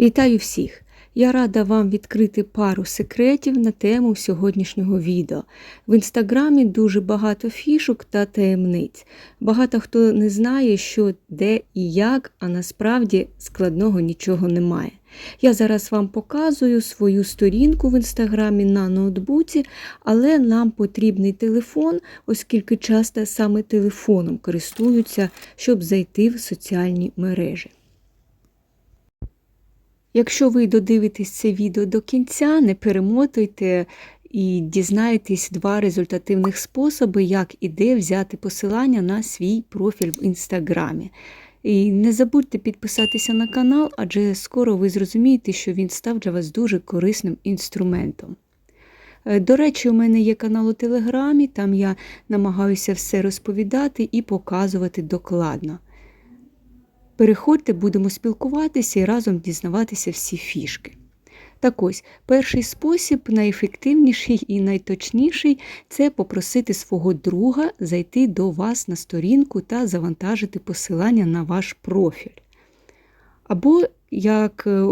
Вітаю всіх! Я рада вам відкрити пару секретів на тему сьогоднішнього відео. В інстаграмі дуже багато фішок та таємниць. Багато хто не знає, що де і як, а насправді складного нічого немає. Я зараз вам показую свою сторінку в інстаграмі на ноутбуці, але нам потрібний телефон, оскільки часто саме телефоном користуються, щоб зайти в соціальні мережі. Якщо ви додивитесь це відео до кінця, не перемотуйте і дізнаєтесь два результативних способи, як і де взяти посилання на свій профіль в інстаграмі. І не забудьте підписатися на канал, адже скоро ви зрозумієте, що він став для вас дуже корисним інструментом. Е, До речі, у мене є канал у Телеграмі, там я намагаюся все розповідати і показувати докладно. Переходьте, будемо спілкуватися і разом дізнаватися всі фішки. Так ось, перший спосіб, найефективніший і найточніший це попросити свого друга зайти до вас на сторінку та завантажити посилання на ваш профіль. Або як е,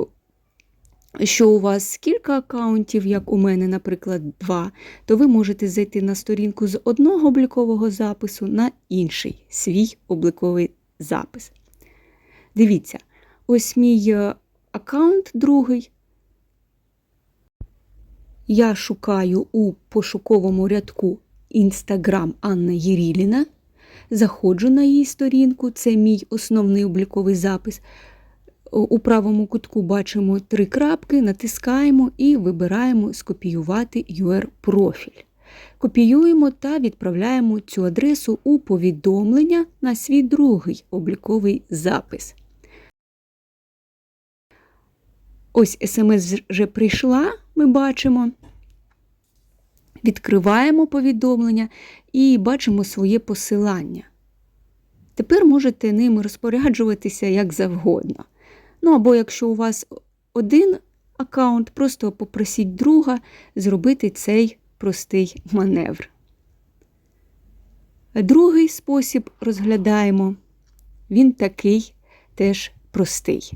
що у вас кілька аккаунтів, як у мене, наприклад, два, то ви можете зайти на сторінку з одного облікового запису на інший свій обліковий запис. Дивіться, ось мій е, аккаунт другий. Я шукаю у пошуковому рядку Інстаграм Анна Єріліна. Заходжу на її сторінку, це мій основний обліковий запис. У правому кутку бачимо три крапки, натискаємо і вибираємо скопіювати UR-профіль. Копіюємо та відправляємо цю адресу у повідомлення на свій другий обліковий запис. Ось смс вже прийшла, ми бачимо. Відкриваємо повідомлення і бачимо своє посилання. Тепер можете ним розпоряджуватися як завгодно. Ну або якщо у вас один аккаунт, просто попросіть друга зробити цей простий маневр. Другий спосіб розглядаємо, він такий теж простий.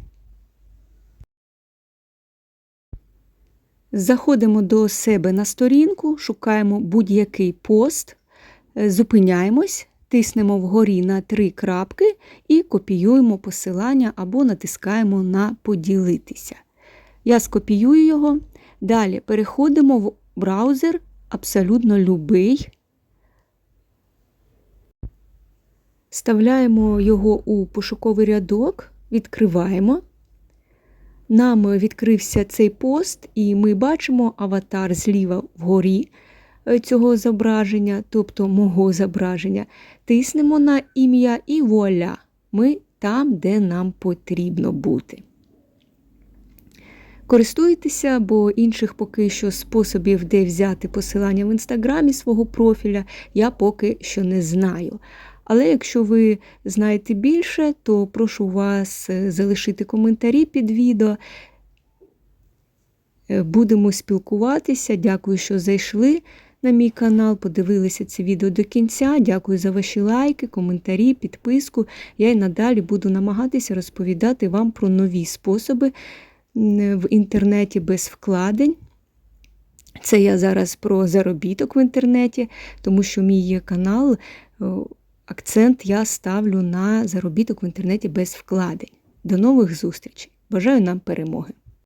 Заходимо до себе на сторінку, шукаємо будь-який пост, е, зупиняємось, тиснемо вгорі на три крапки і копіюємо посилання або натискаємо на Поділитися. Я скопіюю його. Далі переходимо в браузер абсолютно любий. Вставляємо його у пошуковий рядок, відкриваємо. Нам відкрився цей пост, і ми бачимо аватар зліва вгорі е, цього зображення, тобто мого зображення. Тиснемо на ім'я і вуаля, ми там, де нам потрібно бути. Користуйтеся, бо інших поки що способів, де взяти посилання в інстаграмі свого профіля, я поки що не знаю. Але якщо ви знаєте більше, то прошу вас е, залишити коментарі під відео. Е, будемо спілкуватися. Дякую, що зайшли на мій канал, подивилися це відео до кінця. Дякую за ваші лайки, коментарі, підписку. Я й надалі буду намагатися розповідати вам про нові способи в інтернеті без вкладень. Це я зараз про заробіток в інтернеті, тому що мій канал акцент я ставлю на заробіток в інтернеті без вкладень. До нових зустрічей! Бажаю нам перемоги!